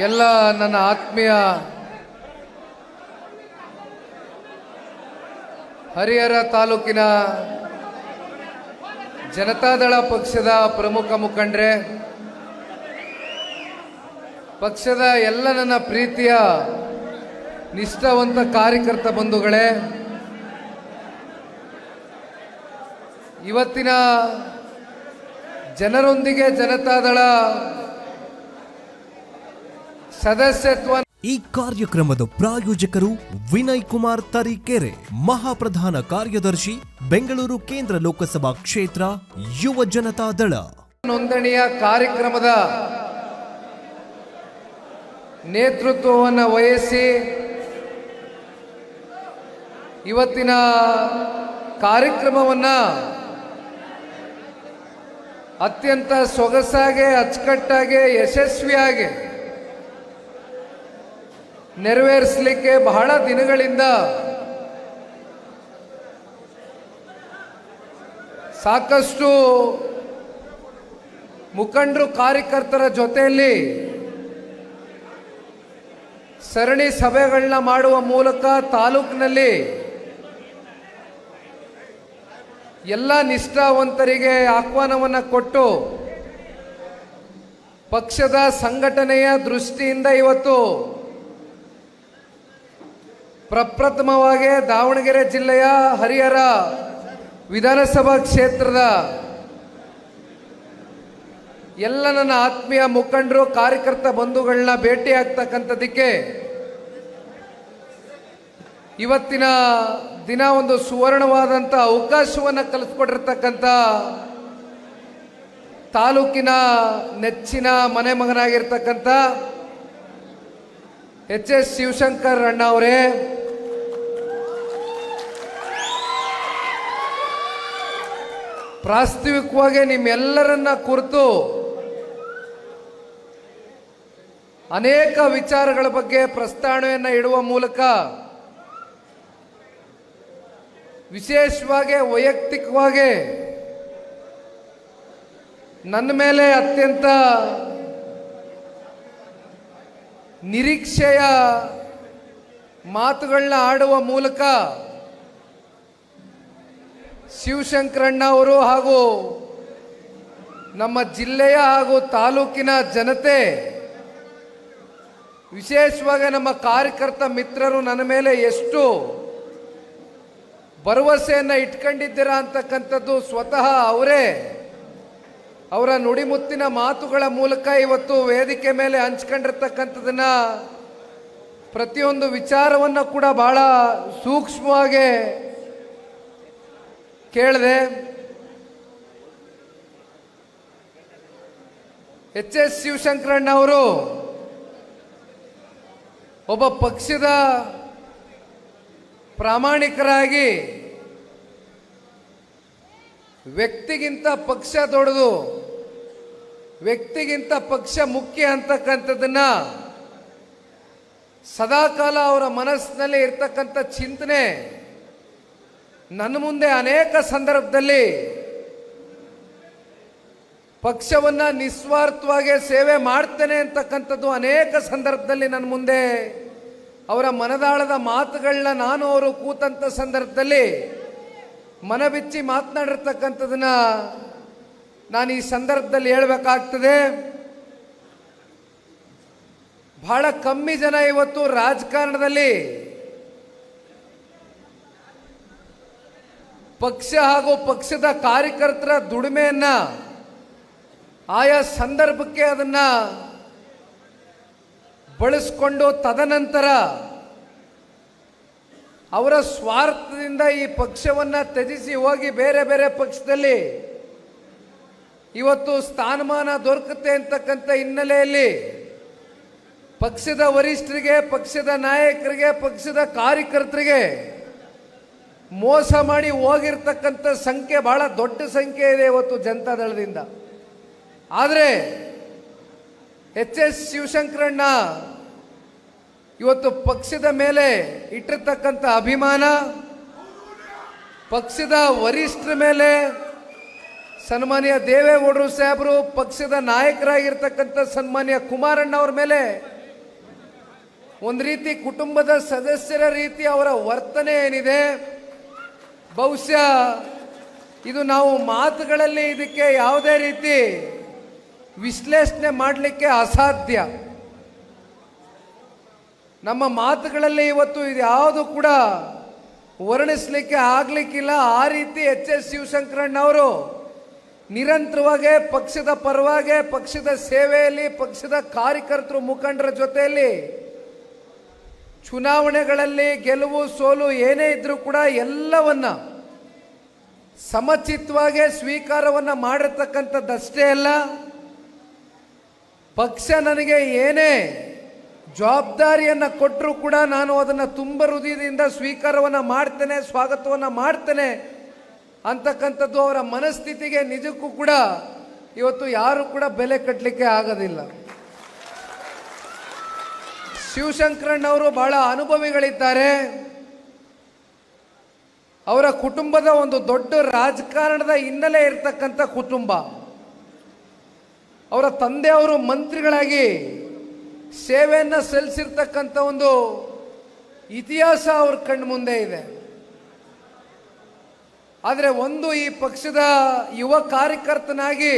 ಎಲ್ಲ ನನ್ನ ಆತ್ಮೀಯ ಹರಿಹರ ತಾಲೂಕಿನ ಜನತಾದಳ ಪಕ್ಷದ ಪ್ರಮುಖ ಮುಖಂಡ್ರೆ, ಪಕ್ಷದ ಎಲ್ಲ ನನ್ನ ಪ್ರೀತಿಯ ನಿಷ್ಠಾವಂತ ಕಾರ್ಯಕರ್ತ ಬಂಧುಗಳೇ, ಇವತ್ತಿನ ಜನರೊಂದಿಗೆ ಜನತಾದಳ ಸದಸ್ಯತ್ವ ಈ ಕಾರ್ಯಕ್ರಮದ ಪ್ರಾಯೋಜಕರು ವಿನಯ್ ಕುಮಾರ್ ತರೀಕೆರೆ ಮಹಾಪ್ರಧಾನ ಕಾರ್ಯದರ್ಶಿ ಬೆಂಗಳೂರು ಕೇಂದ್ರ ಲೋಕಸಭಾ ಕ್ಷೇತ್ರ ಯುವ ಜನತಾ ದಳ. ನೋಂದಣಿಯ ಕಾರ್ಯಕ್ರಮದ ನೇತೃತ್ವವನ್ನು ವಹಿಸಿ ಇವತ್ತಿನ ಕಾರ್ಯಕ್ರಮವನ್ನ ಅತ್ಯಂತ ಸೊಗಸಾಗಿ ಅಚ್ಚುಕಟ್ಟಾಗಿ ಯಶಸ್ವಿಯಾಗಿ ನೆರವೇರಿಸಲಿಕ್ಕೆ ಬಹಳ ದಿನಗಳಿಂದ ಸಾಕಷ್ಟು ಮುಖಂಡರು ಕಾರ್ಯಕರ್ತರ ಜೊತೆಯಲ್ಲಿ ಸರಣಿ ಸಭೆಗಳನ್ನ ಮಾಡುವ ಮೂಲಕ ತಾಲೂಕಿನಲ್ಲಿ ಎಲ್ಲ ನಿಷ್ಠಾವಂತರಿಗೆ ಆಹ್ವಾನವನ್ನು ಕೊಟ್ಟು ಪಕ್ಷದ ಸಂಘಟನೆಯ ದೃಷ್ಟಿಯಿಂದ ಇವತ್ತು ಪ್ರಪ್ರಥಮವಾಗಿ ದಾವಣಗೆರೆ ಜಿಲ್ಲೆಯ ಹರಿಹರ ವಿಧಾನಸಭಾ ಕ್ಷೇತ್ರದ ಎಲ್ಲ ನನ್ನ ಆತ್ಮೀಯ ಮುಖಂಡರು, ಕಾರ್ಯಕರ್ತ ಬಂಧುಗಳನ್ನ ಭೇಟಿ ಆಗ್ತಕ್ಕಂಥದ್ದಕ್ಕೆ ಇವತ್ತಿನ ದಿನ ಒಂದು ಸುವರ್ಣವಾದಂಥ ಅವಕಾಶವನ್ನು ಕಲಿಸ್ಕೊಟ್ಟಿರ್ತಕ್ಕಂಥ ತಾಲೂಕಿನ ನೆಚ್ಚಿನ ಮನೆ ಮಗನಾಗಿರ್ತಕ್ಕಂಥ ಎಚ್ ಎಸ್ ಶಿವಶಂಕರ್ ಅಣ್ಣ ಅವರೇ ಪ್ರಾಸ್ತಾವಿಕವಾಗಿ ನಿಮ್ಮೆಲ್ಲರನ್ನ ಕುರಿತು ಅನೇಕ ವಿಚಾರಗಳ ಬಗ್ಗೆ ಪ್ರಸ್ತಾವನೆಯನ್ನು ಇಡುವ ಮೂಲಕ ವಿಶೇಷವಾಗಿ ವೈಯಕ್ತಿಕವಾಗಿ ನನ್ನ ಮೇಲೆ ಅತ್ಯಂತ ನಿರೀಕ್ಷೆಯ ಮಾತುಗಳನ್ನ ಆಡುವ ಮೂಲಕ ಶಿವಶಂಕರಣ್ಣ ಅವರು ಹಾಗೂ ನಮ್ಮ ಜಿಲ್ಲೆಯ ಹಾಗೂ ತಾಲೂಕಿನ ಜನತೆ, ವಿಶೇಷವಾಗಿ ನಮ್ಮ ಕಾರ್ಯಕರ್ತ ಮಿತ್ರರು ನನ್ನ ಮೇಲೆ ಎಷ್ಟು ಭರವಸೆಯನ್ನು ಇಟ್ಕೊಂಡಿದ್ದೀರಾ ಅಂತಕ್ಕಂಥದ್ದು ಸ್ವತಃ ಅವರೇ. ಅವರ ನುಡಿಮುತ್ತಿನ ಮಾತುಗಳ ಮೂಲಕ ಇವತ್ತು ವೇದಿಕೆ ಮೇಲೆ ಹಂಚ್ಕೊಂಡಿರ್ತಕ್ಕಂಥದನ್ನ ಪ್ರತಿಯೊಂದು ವಿಚಾರವನ್ನು ಕೂಡ ಬಹಳ ಸೂಕ್ಷ್ಮವಾಗಿ ಕೇಳಿದೆ ಎಚ್ ಎಸ್ ಶಿವಶಂಕರಣ್ಣ ಅವರು ಒಬ್ಬ ಪಕ್ಷದ ಪ್ರಾಮಾಣಿಕರಾಗಿ ವ್ಯಕ್ತಿಗಿಂತ ಪಕ್ಷ ದೊಡ್ಡದು, ವ್ಯಕ್ತಿಗಿಂತ ಪಕ್ಷ ಮುಖ್ಯ ಅಂತಕ್ಕಂಥದ್ದನ್ನ ಸದಾಕಾಲ ಅವರ ಮನಸ್ಸಿನಲ್ಲಿ ಇರ್ತಕ್ಕಂಥ ಚಿಂತನೆ ನನ್ನ ಮುಂದೆ ಅನೇಕ ಸಂದರ್ಭದಲ್ಲಿ ಪಕ್ಷವನ್ನ ನಿಸ್ವಾರ್ಥವಾಗಿ ಸೇವೆ ಮಾಡ್ತೇನೆ ಅಂತಕ್ಕಂಥದ್ದು ಅನೇಕ ಸಂದರ್ಭದಲ್ಲಿ ನನ್ನ ಮುಂದೆ ಅವರ ಮನದಾಳದ ಮಾತುಗಳನ್ನ ನಾನು ಅವರು ಕೂತಂಥ ಸಂದರ್ಭದಲ್ಲಿ ಮನಬಿಚ್ಚಿ ಮಾತನಾಡಿರ್ತಕ್ಕಂಥದನ್ನ ನಾನು ಈ ಸಂದರ್ಭದಲ್ಲಿ ಹೇಳಬೇಕಾಗ್ತದೆ. ಬಹಳ ಕಮ್ಮಿ ಜನ ಇವತ್ತು ರಾಜಕಾರಣದಲ್ಲಿ ಪಕ್ಷ ಹಾಗೂ ಪಕ್ಷದ ಕಾರ್ಯಕರ್ತರ ದುಡಿಮೆಯನ್ನು ಆಯಾ ಸಂದರ್ಭಕ್ಕೆ ಅದನ್ನ ಬಳಸ್ಕೊಂಡು ತದನಂತರ ಅವರ ಸ್ವಾರ್ಥದಿಂದ ಈ ಪಕ್ಷವನ್ನ ತ್ಯಜಿಸಿ ಹೋಗಿ ಬೇರೆ ಬೇರೆ ಪಕ್ಷದಲ್ಲಿ ಇವತ್ತು ಸ್ಥಾನಮಾನ ದೊರಕುತ್ತೆ ಅಂತಕ್ಕಂಥ ಹಿನ್ನೆಲೆಯಲ್ಲಿ ಪಕ್ಷದ ವರಿಷ್ಠರಿಗೆ, ಪಕ್ಷದ ನಾಯಕರಿಗೆ, ಪಕ್ಷದ ಕಾರ್ಯಕರ್ತರಿಗೆ ಮೋಸ ಮಾಡಿ ಹೋಗಿರ್ತಕ್ಕಂಥ ಸಂಖ್ಯೆ ಬಹಳ ದೊಡ್ಡ ಸಂಖ್ಯೆ ಇದೆ ಇವತ್ತು ಜನತಾದಳದಿಂದ ಆದರೆ ಎಚ್ ಎಸ್ ಶಿವಶಂಕರಣ್ಣ ಇವತ್ತು ಪಕ್ಷದ ಮೇಲೆ ಇಟ್ಟಿರ್ತಕ್ಕಂಥ ಅಭಿಮಾನ, ಪಕ್ಷದ ವರಿಷ್ಠರ ಮೇಲೆ ಸನ್ಮಾನ್ಯ ದೇವೇಗೌಡರು ಸಾಹೇಬರು, ಪಕ್ಷದ ನಾಯಕರಾಗಿರ್ತಕ್ಕಂಥ ಸನ್ಮಾನ್ಯ ಕುಮಾರಣ್ಣ ಅವ್ರ ಮೇಲೆ ಒಂದು ರೀತಿ ಕುಟುಂಬದ ಸದಸ್ಯರ ರೀತಿ ಅವರ ವರ್ತನೆ ಏನಿದೆ ಬಹುಶಃ ಇದು ನಾವು ಮಾತುಗಳಲ್ಲಿ ಇದಕ್ಕೆ ಯಾವುದೇ ರೀತಿ ವಿಶ್ಲೇಷಣೆ ಮಾಡಲಿಕ್ಕೆ ಅಸಾಧ್ಯ. ನಮ್ಮ ಮಾತುಗಳಲ್ಲಿ ಇವತ್ತು ಇದು ಯಾವುದು ಕೂಡ ವರ್ಣಿಸಲಿಕ್ಕೆ ಆಗಲಿಕ್ಕಿಲ್ಲ. ಆ ರೀತಿ ಎಚ್ ಎಸ್ ಶಿವಶಂಕರಣ್ಣವರು ನಿರಂತರವಾಗಿ ಪಕ್ಷದ ಪರವಾಗಿ ಪಕ್ಷದ ಸೇವೆಯಲ್ಲಿ ಪಕ್ಷದ ಕಾರ್ಯಕರ್ತರು ಮುಖಂಡರ ಜೊತೆಯಲ್ಲಿ ಚುನಾವಣೆಗಳಲ್ಲಿ ಗೆಲುವು ಸೋಲು ಏನೇ ಇದ್ರೂ ಕೂಡ ಎಲ್ಲವನ್ನ ಸಮಚಿತ್ತವಾಗಿ ಸ್ವೀಕಾರವನ್ನ ಮಾಡಿರ್ತಕ್ಕಂಥದ್ದಷ್ಟೇ ಅಲ್ಲ. ಪಕ್ಷ ನನಗೆ ಏನೇ ಜವಾಬ್ದಾರಿಯನ್ನು ಕೊಟ್ಟರೂ ಕೂಡ ನಾನು ಅದನ್ನು ತುಂಬ ಹೃದಯದಿಂದ ಸ್ವೀಕಾರವನ್ನು ಮಾಡ್ತೇನೆ, ಸ್ವಾಗತವನ್ನು ಮಾಡ್ತೇನೆ ಅಂತಕ್ಕಂಥದ್ದು ಅವರ ಮನಸ್ಥಿತಿಗೆ ನಿಜಕ್ಕೂ ಕೂಡ ಇವತ್ತು ಯಾರು ಕೂಡ ಬೆಲೆ ಕಟ್ಟಲಿಕ್ಕೆ ಆಗೋದಿಲ್ಲ. ಶಿವಶಂಕರಣ್ಣವರು ಬಹಳ ಅನುಭವಿಗಳಿದ್ದಾರೆ. ಅವರ ಕುಟುಂಬದ ಒಂದು ದೊಡ್ಡ ರಾಜಕಾರಣದ ಹಿನ್ನೆಲೆ ಇರತಕ್ಕಂಥ ಕುಟುಂಬ. ಅವರ ತಂದೆಯವರು ಮಂತ್ರಿಗಳಾಗಿ ಸೇವೆಯನ್ನು ಸಲ್ಲಿಸಿರ್ತಕ್ಕಂಥ ಒಂದು ಇತಿಹಾಸ ಅವ್ರ ಕಣ್ಣು ಮುಂದೆ ಇದೆ. ಆದರೆ ಒಂದು ಈ ಪಕ್ಷದ ಯುವ ಕಾರ್ಯಕರ್ತನಾಗಿ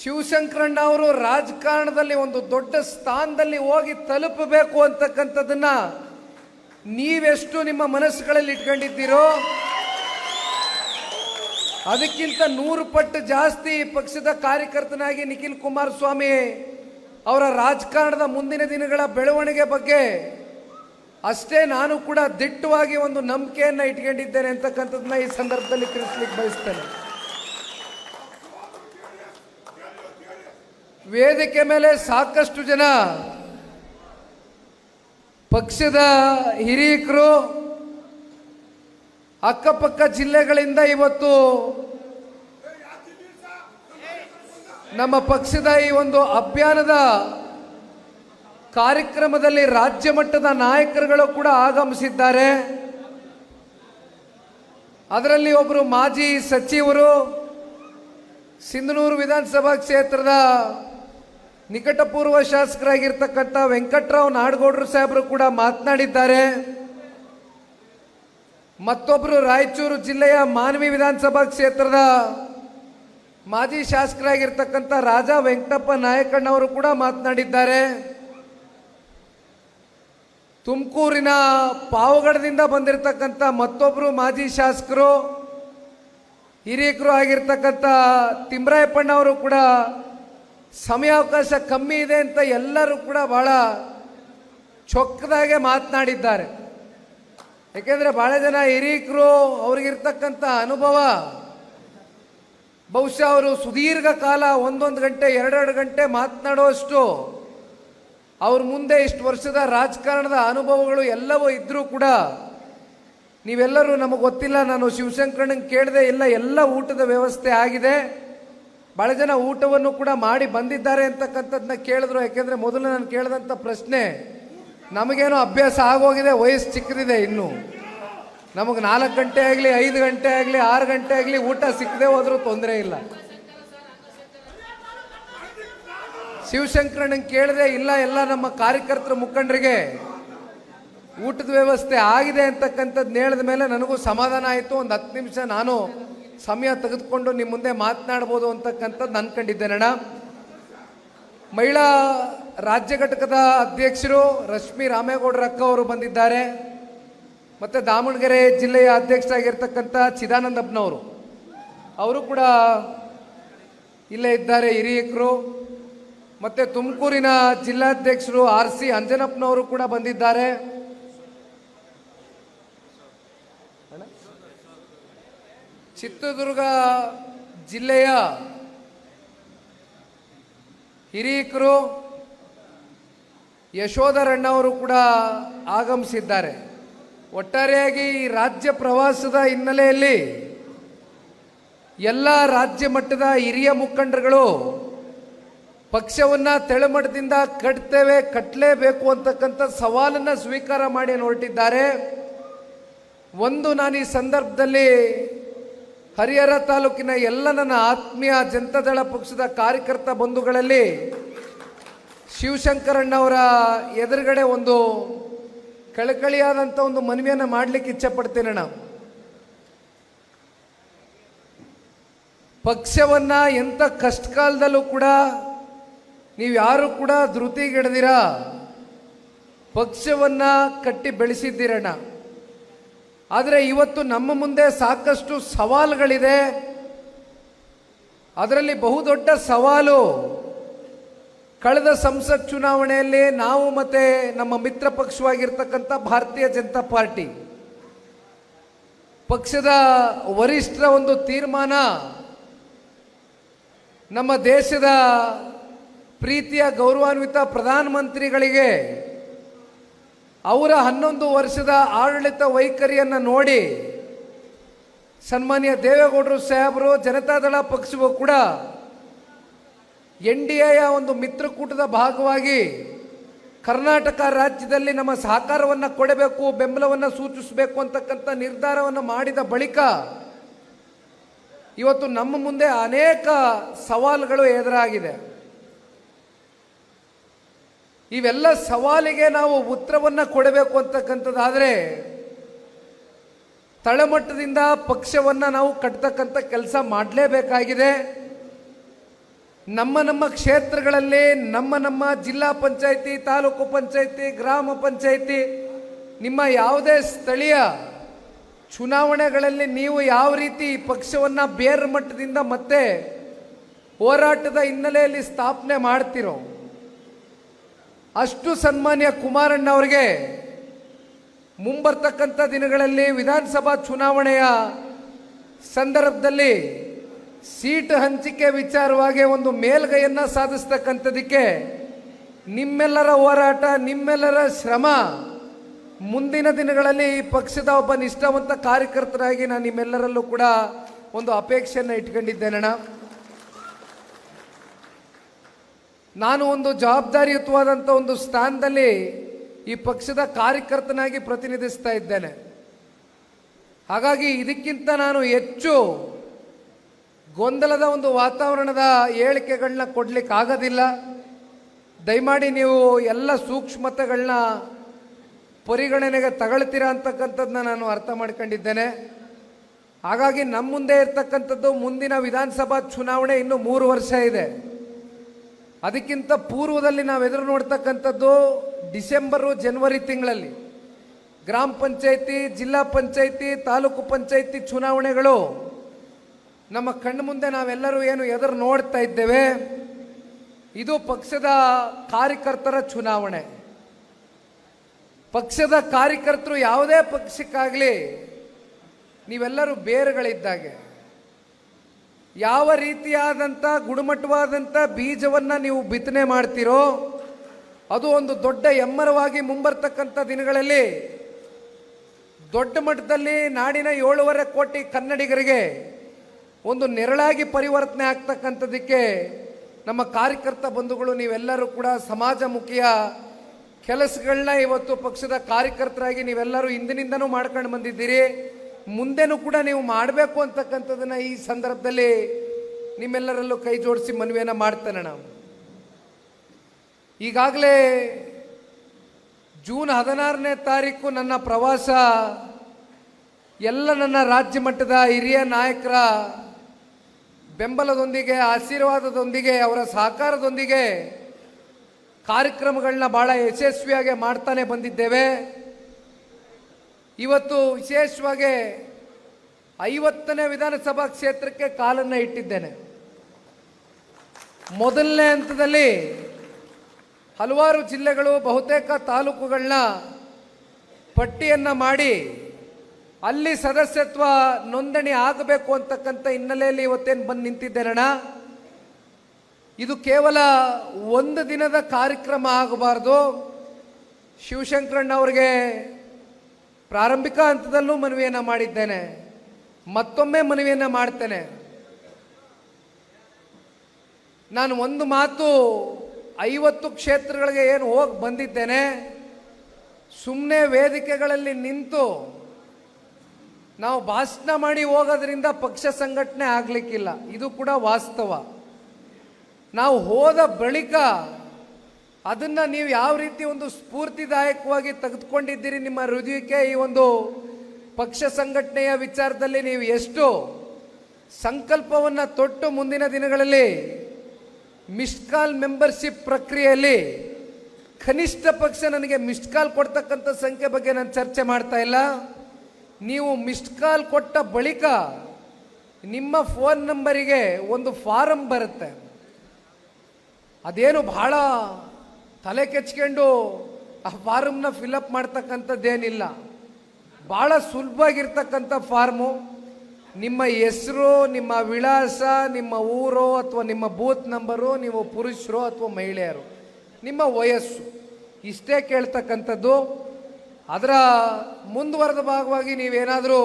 ಶಿವಶಂಕರಣ್ಣ ಅವರು ರಾಜಕಾರಣದಲ್ಲಿ ಒಂದು ದೊಡ್ಡ ಸ್ಥಾನದಲ್ಲಿ ಹೋಗಿ ತಲುಪಬೇಕು ಅಂತಕ್ಕಂಥದ್ದನ್ನ ನೀವೆಷ್ಟು ನಿಮ್ಮ ಮನಸ್ಸುಗಳಲ್ಲಿ ಇಟ್ಕೊಂಡಿದ್ದೀರೋ, ಅದಕ್ಕಿಂತ ನೂರು ಪಟ್ಟು ಜಾಸ್ತಿ ಪಕ್ಷದ ಕಾರ್ಯಕರ್ತನಾಗಿ ನಿಖಿಲ್ ಕುಮಾರಸ್ವಾಮಿ ಅವರ ರಾಜಕಾರಣದ ಮುಂದಿನ ದಿನಗಳ ಬೆಳವಣಿಗೆ ಬಗ್ಗೆ ಅಷ್ಟೇ ನಾನು ಕೂಡ ದಿಟ್ಟವಾಗಿ ಒಂದು ನಂಬಿಕೆಯನ್ನು ಇಟ್ಕೊಂಡಿದ್ದೇನೆ ಅಂತಕ್ಕಂಥದ್ದನ್ನ ಈ ಸಂದರ್ಭದಲ್ಲಿ ತಿಳಿಸ್ಲಿಕ್ಕೆ ಬಯಸ್ತೇನೆ. ವೇದಿಕೆ ಮೇಲೆ ಸಾಕಷ್ಟು ಜನ ಪಕ್ಷದ ಹಿರಿಯಕರು, ಅಕ್ಕಪಕ್ಕ ಜಿಲ್ಲೆಗಳಿಂದ ಇವತ್ತು ನಮ್ಮ ಪಕ್ಷದ ಈ ಒಂದು ಅಭಿಯಾನದ ಕಾರ್ಯಕ್ರಮದಲ್ಲಿ ರಾಜ್ಯ ಮಟ್ಟದ ನಾಯಕರುಗಳು ಕೂಡ ಆಗಮಿಸಿದ್ದಾರೆ. ಅದರಲ್ಲಿ ಒಬ್ಬರು ಮಾಜಿ ಸಚಿವರು, ಸಿಂಧನೂರು ವಿಧಾನಸಭಾ ಕ್ಷೇತ್ರದ ನಿಕಟಪೂರ್ವ ಶಾಸಕರಾಗಿರ್ತಕ್ಕಂಥ ವೆಂಕಟರಾವ್ ನಾಡಗೌಡರು ಸಾಹೇಬರು ಕೂಡ ಮಾತನಾಡಿದ್ದಾರೆ. ಮತ್ತೊಬ್ಬರು ರಾಯಚೂರು ಜಿಲ್ಲೆಯ ಮಾನವಿ ವಿಧಾನಸಭಾ ಕ್ಷೇತ್ರದ ಮಾಜಿ ಶಾಸಕರಾಗಿರ್ತಕ್ಕಂಥ ರಾಜ ವೆಂಕಟಪ್ಪ ನಾಯಕಣ್ಣವರು ಕೂಡ ಮಾತನಾಡಿದ್ದಾರೆ. ತುಮಕೂರಿನ ಪಾವಗಡದಿಂದ ಬಂದಿರತಕ್ಕಂಥ ಮತ್ತೊಬ್ಬರು ಮಾಜಿ ಶಾಸಕರು, ಹಿರಿಯಕರು ಆಗಿರ್ತಕ್ಕಂಥ ತಿಮ್ರಾಯಪ್ಪಣ್ಣವರು ಕೂಡ ಸಮಯಾವಕಾಶ ಕಮ್ಮಿ ಇದೆ ಅಂತ ಎಲ್ಲರೂ ಕೂಡ ಬಹಳ ಚೊಕ್ಕದಾಗೆ ಮಾತನಾಡಿದ್ದಾರೆ. ಯಾಕೆಂದ್ರೆ ಭಾಳ ಜನ ಹಿರೀಕರು ಅವ್ರಿಗಿರ್ತಕ್ಕಂಥ ಅನುಭವ, ಬಹುಶಃ ಅವರು ಸುದೀರ್ಘ ಕಾಲ ಒಂದೊಂದು ಗಂಟೆ, ಎರಡೆರಡು ಗಂಟೆ ಮಾತನಾಡುವಷ್ಟು ಅವ್ರ ಮುಂದೆ ಇಷ್ಟು ವರ್ಷದ ರಾಜಕಾರಣದ ಅನುಭವಗಳು ಎಲ್ಲವೂ ಇದ್ದರೂ ಕೂಡ ನೀವೆಲ್ಲರೂ ನಮಗೆ ಗೊತ್ತಿಲ್ಲ, ನಾನು ಶಿವಶಂಕರನಿಗೆ ಕೇಳಿದೆ ಇಲ್ಲ, ಎಲ್ಲ ಊಟದ ವ್ಯವಸ್ಥೆ ಆಗಿದೆ. ಭಾಳ ಜನ ಊಟವನ್ನು ಕೂಡ ಮಾಡಿ ಬಂದಿದ್ದಾರೆ ಅಂತಕ್ಕಂಥದ್ದನ್ನ ಕೇಳಿದ್ರು. ಯಾಕೆಂದ್ರೆ ಮೊದಲು ನಾನು ಕೇಳಿದಂಥ ಪ್ರಶ್ನೆ, ನಮಗೇನೋ ಅಭ್ಯಾಸ ಆಗೋಗಿದೆ, ವಯಸ್ಸು ಚಿಕ್ಕದಿದೆ ಇನ್ನು. ನಮಗೆ ನಾಲ್ಕು ಗಂಟೆ ಆಗಲಿ, ಐದು ಗಂಟೆ ಆಗಲಿ, ಆರು ಗಂಟೆ ಆಗಲಿ ಊಟ ಸಿಕ್ಕದೆ ಹೋದರೂ ತೊಂದರೆ ಇಲ್ಲ. ಶಿವಶಂಕರಣ್ಣಂಗೆ ಕೇಳಿದೆ, ಇಲ್ಲ, ಎಲ್ಲ ನಮ್ಮ ಕಾರ್ಯಕರ್ತರ ಮುಖಂಡರಿಗೆ ಊಟದ ವ್ಯವಸ್ಥೆ ಆಗಿದೆ ಅಂತಕ್ಕಂಥದ್ದು ಹೇಳಿದ ಮೇಲೆ ನನಗೂ ಸಮಾಧಾನ ಆಯಿತು. ಒಂದು ಹತ್ತು ನಿಮಿಷ ನಾನು ಸಮಯ ತೆಗೆದುಕೊಂಡು ನಿಮ್ಮ ಮುಂದೆ ಮಾತನಾಡ್ಬೋದು ಅಂತಕ್ಕಂಥದ್ದು ಅನ್ಕೊಂಡಿದ್ದೇನಣ್ಣ ಮಹಿಳಾ ರಾಜ್ಯ ಘಟಕದ ಅಧ್ಯಕ್ಷರು ರಶ್ಮಿ ರಾಮೇಗೌಡರ ಅಕ್ಕ ಅವರು ಬಂದಿದ್ದಾರೆ. ಮತ್ತು ದಾವಣಗೆರೆ ಜಿಲ್ಲೆಯ ಅಧ್ಯಕ್ಷರಾಗಿರ್ತಕ್ಕಂಥ ಚಿದಾನಂದಪ್ಪನವರು. ಅವರು ಕೂಡ ಇಲ್ಲೇ ಇದ್ದಾರೆ ಹಿರಿಯಕರು ಮತ್ತು ತುಮಕೂರಿನ ಜಿಲ್ಲಾಧ್ಯಕ್ಷರು ಆರ್ ಸಿ ಅಂಜನಪ್ಪನವರು ಕೂಡ ಬಂದಿದ್ದಾರೆ. ಚಿತ್ರದುರ್ಗ ಜಿಲ್ಲೆಯ ಹಿರೀಕರು ಯಶೋಧರಣ್ಣವರು ಕೂಡ ಆಗಮಿಸಿದ್ದಾರೆ. ಒಟ್ಟಾರೆಯಾಗಿ ಈ ರಾಜ್ಯ ಪ್ರವಾಸದ ಹಿನ್ನೆಲೆಯಲ್ಲಿ ಎಲ್ಲ ರಾಜ್ಯ ಮಟ್ಟದ ಹಿರಿಯ ಮುಖಂಡರುಗಳು ಪಕ್ಷವನ್ನು ತೆಳಮಟ್ಟದಿಂದ ಕಟ್ತೇವೆ ಕಟ್ಟಲೇಬೇಕು ಅಂತಕ್ಕಂಥ ಸವಾಲನ್ನು ಸ್ವೀಕಾರ ಮಾಡಿ ಹೊರಟಿದ್ದಾರೆ. ಒಂದು ನಾನು ಈ ಸಂದರ್ಭದಲ್ಲಿ ಹರಿಹರ ತಾಲೂಕಿನ ಎಲ್ಲ ನನ್ನ ಆತ್ಮೀಯ ಜನತಾದಳ ಪಕ್ಷದ ಕಾರ್ಯಕರ್ತ ಬಂಧುಗಳಲ್ಲಿ ಶಿವಶಂಕರಣ್ಣವರ ಎದುರುಗಡೆ ಒಂದು ಕಳಕಳಿಯಾದಂಥ ಒಂದು ಮನವಿಯನ್ನು ಮಾಡಲಿಕ್ಕೆ ಇಚ್ಛೆಪಡ್ತೇನೆ ನಾವು ಪಕ್ಷವನ್ನ ಎಂಥ ಕಷ್ಟ ಕಾಲದಲ್ಲೂ ಕೂಡ ನೀವು ಯಾರು ಕೂಡ ಧೃತಿಗೆಡದಿರ ಪಕ್ಷವನ್ನ ಕಟ್ಟಿ ಬೆಳೆಸಿದ್ದೀರಣ್ಣ ಆದರೆ ಇವತ್ತು ನಮ್ಮ ಮುಂದೆ ಸಾಕಷ್ಟು ಸವಾಲುಗಳಿದೆ. ಅದರಲ್ಲಿ ಬಹುದೊಡ್ಡ ಸವಾಲು, ಕಳೆದ ಸಂಸತ್ ಚುನಾವಣೆಯಲ್ಲಿ ನಾವು ಮತ್ತೆ ನಮ್ಮ ಮಿತ್ರ ಪಕ್ಷವಾಗಿರ್ತಕ್ಕಂಥ ಭಾರತೀಯ ಜನತಾ ಪಾರ್ಟಿ, ಪಕ್ಷದ ವರಿಷ್ಠರ ಒಂದು ತೀರ್ಮಾನ, ನಮ್ಮ ದೇಶದ ಪ್ರೀತಿಯ ಗೌರವಾನ್ವಿತ ಪ್ರಧಾನಮಂತ್ರಿಗಳಿಗೆ ಅವರ ಹನ್ನೊಂದು ವರ್ಷದ ಆಡಳಿತ ವೈಖರಿಯನ್ನು ನೋಡಿ ಸನ್ಮಾನ್ಯ ದೇವೇಗೌಡರು ಸಾಹೇಬರು ಜನತಾದಳ ಪಕ್ಷವು ಕೂಡ ಎನ್ ಡಿ ಎಯ ಒಂದು ಮಿತ್ರಕೂಟದ ಭಾಗವಾಗಿ ಕರ್ನಾಟಕ ರಾಜ್ಯದಲ್ಲಿ ನಮ್ಮ ಸಹಕಾರವನ್ನು ಕೊಡಬೇಕು, ಬೆಂಬಲವನ್ನು ಸೂಚಿಸಬೇಕು ಅಂತಕ್ಕಂಥ ನಿರ್ಧಾರವನ್ನು ಮಾಡಿದ ಬಳಿಕ ಇವತ್ತು ನಮ್ಮ ಮುಂದೆ ಅನೇಕ ಸವಾಲುಗಳು ಎದುರಾಗಿದೆ. ಇವೆಲ್ಲ ಸವಾಲಿಗೆ ನಾವು ಉತ್ತರವನ್ನು ಕೊಡಬೇಕು ಅಂತಕ್ಕಂಥದ್ದಾದರೆ ತಳಮಟ್ಟದಿಂದ ಪಕ್ಷವನ್ನು ನಾವು ಕಟ್ತಕ್ಕಂಥ ಕೆಲಸ ಮಾಡಲೇಬೇಕಾಗಿದೆ. ನಮ್ಮ ನಮ್ಮ ಕ್ಷೇತ್ರಗಳಲ್ಲಿ ನಮ್ಮ ನಮ್ಮ ಜಿಲ್ಲಾ ಪಂಚಾಯಿತಿ, ತಾಲೂಕು ಪಂಚಾಯಿತಿ, ಗ್ರಾಮ ಪಂಚಾಯಿತಿ, ನಿಮ್ಮ ಯಾವುದೇ ಸ್ಥಳೀಯ ಚುನಾವಣೆಗಳಲ್ಲಿ ನೀವು ಯಾವ ರೀತಿ ಪಕ್ಷವನ್ನು ಬೇರೆ ಮಟ್ಟದಿಂದ ಮತ್ತೆ ಹೋರಾಟದ ಹಿನ್ನೆಲೆಯಲ್ಲಿ ಸ್ಥಾಪನೆ ಮಾಡ್ತಿರೋ ಅಷ್ಟು ಸನ್ಮಾನ್ಯ ಕುಮಾರಣ್ಣ ಅವರಿಗೆ ಮುಂಬರ್ತಕ್ಕಂಥ ದಿನಗಳಲ್ಲಿ ವಿಧಾನಸಭಾ ಚುನಾವಣೆಯ ಸಂದರ್ಭದಲ್ಲಿ ಸೀಟ್ ಹಂಚಿಕೆ ವಿಚಾರವಾಗಿ ಒಂದು ಮೇಲ್ಗೈಯನ್ನು ಸಾಧಿಸ್ತಕ್ಕಂಥದಕ್ಕೆ ನಿಮ್ಮೆಲ್ಲರ ಹೋರಾಟ, ನಿಮ್ಮೆಲ್ಲರ ಶ್ರಮ ಮುಂದಿನ ದಿನಗಳಲ್ಲಿ ಈ ಪಕ್ಷದ ಒಬ್ಬ ನಿಷ್ಠಾವಂತ ಕಾರ್ಯಕರ್ತರಾಗಿ ನಾನು ನಿಮ್ಮೆಲ್ಲರಲ್ಲೂ ಕೂಡ ಒಂದು ಅಪೇಕ್ಷೆಯನ್ನು ಇಟ್ಕೊಂಡಿದ್ದೇನಣ್ಣ. ನಾನು ಒಂದು ಜವಾಬ್ದಾರಿಯುತವಾದಂಥ ಒಂದು ಸ್ಥಾನದಲ್ಲಿ ಈ ಪಕ್ಷದ ಕಾರ್ಯಕರ್ತನಾಗಿ ಪ್ರತಿನಿಧಿಸ್ತಾ ಇದ್ದೇನೆ. ಹಾಗಾಗಿ ಇದಕ್ಕಿಂತ ನಾನು ಹೆಚ್ಚು ಗೊಂದಲದ ಒಂದು ವಾತಾವರಣದ ಹೇಳಿಕೆಗಳನ್ನ ಕೊಡ್ಲಿಕ್ಕೆ ಆಗೋದಿಲ್ಲ ದಯಮಾಡಿ ನೀವು ಎಲ್ಲ ಸೂಕ್ಷ್ಮತೆಗಳನ್ನ ಪರಿಗಣನೆಗೆ ತಗೊಳ್ತೀರಾ ಅಂತಕ್ಕಂಥದ್ದನ್ನ ನಾನು ಅರ್ಥ ಮಾಡ್ಕೊಂಡಿದ್ದೇನೆ. ಹಾಗಾಗಿ ನಮ್ಮ ಮುಂದೆ ಇರ್ತಕ್ಕಂಥದ್ದು ಮುಂದಿನ ವಿಧಾನಸಭಾ ಚುನಾವಣೆ ಇನ್ನು ಮೂರು ವರ್ಷ ಇದೆ. ಅದಕ್ಕಿಂತ ಪೂರ್ವದಲ್ಲಿ ನಾವು ಎದುರು ನೋಡ್ತಕ್ಕಂಥದ್ದು ಡಿಸೆಂಬರು, ಜನವರಿ ತಿಂಗಳಲ್ಲಿ. ಗ್ರಾಮ ಪಂಚಾಯಿತಿ, ಜಿಲ್ಲಾ ಪಂಚಾಯಿತಿ, ತಾಲೂಕು ಪಂಚಾಯಿತಿ ಚುನಾವಣೆಗಳು. ನಮ್ಮ ಕಣ್ಣು ಮುಂದೆ ನಾವೆಲ್ಲರೂ ಏನು ಎದುರು ನೋಡ್ತಾ ಇದ್ದೇವೆ. ಇದು ಪಕ್ಷದ ಕಾರ್ಯಕರ್ತರ ಚುನಾವಣೆ. ಪಕ್ಷದ ಕಾರ್ಯಕರ್ತರು ಯಾವುದೇ ಪಕ್ಷಕ್ಕಾಗಲಿ ನೀವೆಲ್ಲರೂ ಬೇರುಗಳಿದ್ದಾಗೆ. ಯಾವ ರೀತಿಯಾದಂಥ ಗುಣಮಟ್ಟವಾದಂಥ ಬೀಜವನ್ನು ನೀವು ಬಿತ್ತನೆ ಮಾಡ್ತೀರೋ, ಅದು ಒಂದು ದೊಡ್ಡ ಎಮ್ಮರವಾಗಿ ಮುಂಬರ್ತಕ್ಕಂಥ ದಿನಗಳಲ್ಲಿ ದೊಡ್ಡ ಮಟ್ಟದಲ್ಲಿ ನಾಡಿನ ಏಳುವರೆ ಕೋಟಿ ಕನ್ನಡಿಗರಿಗೆ ಒಂದು ನೆರಳಾಗಿ ಪರಿವರ್ತನೆ ಆಗ್ತಕ್ಕಂಥದ್ದಕ್ಕೆ ನಮ್ಮ ಕಾರ್ಯಕರ್ತ ಬಂಧುಗಳು, ನೀವೆಲ್ಲರೂ ಕೂಡ ಸಮಾಜಮುಖಿಯ ಕೆಲಸಗಳನ್ನ ಇವತ್ತು ಪಕ್ಷದ ಕಾರ್ಯಕರ್ತರಾಗಿ ನೀವೆಲ್ಲರೂ ಹಿಂದಿನಿಂದನೂ ಮಾಡ್ಕೊಂಡು ಬಂದಿದ್ದೀರಿ. ಮುಂದೆನೂ ಕೂಡ ನೀವು ಮಾಡಬೇಕು ಅಂತಕ್ಕಂಥದ್ದನ್ನು ಈ ಸಂದರ್ಭದಲ್ಲಿ ನಿಮ್ಮೆಲ್ಲರಲ್ಲೂ ಕೈ ಜೋಡಿಸಿ ಮನವಿಯನ್ನು ಮಾಡ್ತೇನೆ ನಾವು ಈಗಾಗಲೇ ಜೂನ್ ಹದಿನಾರನೇ ತಾರೀಕು ನನ್ನ ಪ್ರವಾಸ, ಎಲ್ಲ ನನ್ನ ರಾಜ್ಯ ಮಟ್ಟದ ಹಿರಿಯ ನಾಯಕರ ಬೆಂಬಲದೊಂದಿಗೆ, ಆಶೀರ್ವಾದದೊಂದಿಗೆ, ಅವರ ಸಹಕಾರದೊಂದಿಗೆ ಕಾರ್ಯಕ್ರಮಗಳನ್ನ ಭಾಳ ಯಶಸ್ವಿಯಾಗಿ ಮಾಡ್ತಾನೆ ಬಂದಿದ್ದೇವೆ. ಇವತ್ತು ವಿಶೇಷವಾಗಿ ಐವತ್ತನೇ ವಿಧಾನಸಭಾ ಕ್ಷೇತ್ರಕ್ಕೆ ಕಾಲನ್ನು ಇಟ್ಟಿದ್ದೇನೆ. ಮೊದಲನೇ ಹಂತದಲ್ಲಿ ಹಲವಾರು ಜಿಲ್ಲೆಗಳು, ಬಹುತೇಕ ತಾಲೂಕುಗಳನ್ನ ಪಟ್ಟಿಯನ್ನು ಮಾಡಿ ಅಲ್ಲಿ ಸದಸ್ಯತ್ವ ನೋಂದಣಿ ಆಗಬೇಕು ಅಂತಕ್ಕಂಥ ಹಿನ್ನೆಲೆಯಲ್ಲಿ ಇವತ್ತೇನು ಬಂದು ನಿಂತಿದ್ದೇನಣ್ಣ? ಇದು ಕೇವಲ ಒಂದು ದಿನದ ಕಾರ್ಯಕ್ರಮ ಆಗಬಾರ್ದು. ಶಿವಶಂಕರಣ್ಣ ಅವರಿಗೆ ಪ್ರಾರಂಭಿಕ ಹಂತದಲ್ಲೂ ಮನವಿಯನ್ನು ಮಾಡಿದ್ದೇನೆ. ಮತ್ತೊಮ್ಮೆ ಮನವಿಯನ್ನು ಮಾಡ್ತೇನೆ. ನಾನು ಒಂದು ಮಾತು ಐವತ್ತು ಕ್ಷೇತ್ರಗಳಿಗೆ ಏನು ಹೋಗಿ ಬಂದಿದ್ದೇನೆ. ಸುಮ್ಮನೆ ವೇದಿಕೆಗಳಲ್ಲಿ ನಿಂತು ನಾವು ಭಾಷಣ ಮಾಡಿ ಹೋಗೋದ್ರಿಂದ ಪಕ್ಷ ಸಂಘಟನೆ ಆಗಲಿಕ್ಕಿಲ್ಲ. ಇದು ಕೂಡ ವಾಸ್ತವ. ನಾವು ಹೋದ ಬಳಿಕ ಅದನ್ನ ನೀವು ಯಾವ ರೀತಿ ಒಂದು ಸ್ಫೂರ್ತಿದಾಯಕವಾಗಿ ತೆಗೆದುಕೊಂಡಿದ್ದೀರಿ ನಿಮ್ಮ ಹೃದಯಕ್ಕೆ ಈ ಒಂದು ಪಕ್ಷ ಸಂಘಟನೆಯ ವಿಚಾರದಲ್ಲಿ ನೀವು ಎಷ್ಟು ಸಂಕಲ್ಪವನ್ನ ತೊಟ್ಟು ಮುಂದಿನ ದಿನಗಳಲ್ಲಿ ಮಿಸ್ಡ್ ಕಾಲ್ ಮೆಂಬರ್ಶಿಪ್ ಪ್ರಕ್ರಿಯೆಯಲ್ಲಿ ಕನಿಷ್ಠ ಪಕ್ಷ ನನಗೆ ಮಿಸ್ಡ್ ಕಾಲ್ ಕೊಡ್ತಕ್ಕಂಥ ಸಂಖ್ಯೆ ಬಗ್ಗೆ ನಾನು ಚರ್ಚೆ ಮಾಡ್ತಾ ಇಲ್ಲ. ನೀವು ಮಿಸ್ಡ್ ಕಾಲ್ ಕೊಟ್ಟ ಬಳಿಕ ನಿಮ್ಮ ಫೋನ್ ನಂಬರಿಗೆ ಒಂದು ಫಾರಂ ಬರುತ್ತೆ. ಅದೇನು ಬಹಳ ತಲೆ ಕೆಚ್ಕೊಂಡು ಆ ಫಾರ್ಮ್ನ ಫಿಲಪ್ ಮಾಡ್ತಕ್ಕಂಥದ್ದೇನಿಲ್ಲ. ಭಾಳ ಸುಲಭವಾಗಿರ್ತಕ್ಕಂಥ ಫಾರ್ಮು. ನಿಮ್ಮ ಹೆಸರು, ನಿಮ್ಮ ವಿಳಾಸ, ನಿಮ್ಮ ಊರು ಅಥವಾ ನಿಮ್ಮ ಬೂತ್ ನಂಬರು, ನೀವು ಪುರುಷರು ಅಥವಾ ಮಹಿಳೆಯರು. ನಿಮ್ಮ ವಯಸ್ಸು. ಇಷ್ಟೇ ಕೇಳ್ತಕ್ಕಂಥದ್ದು. ಅದರ ಮುಂದುವರೆದ ಭಾಗವಾಗಿ ನೀವೇನಾದರೂ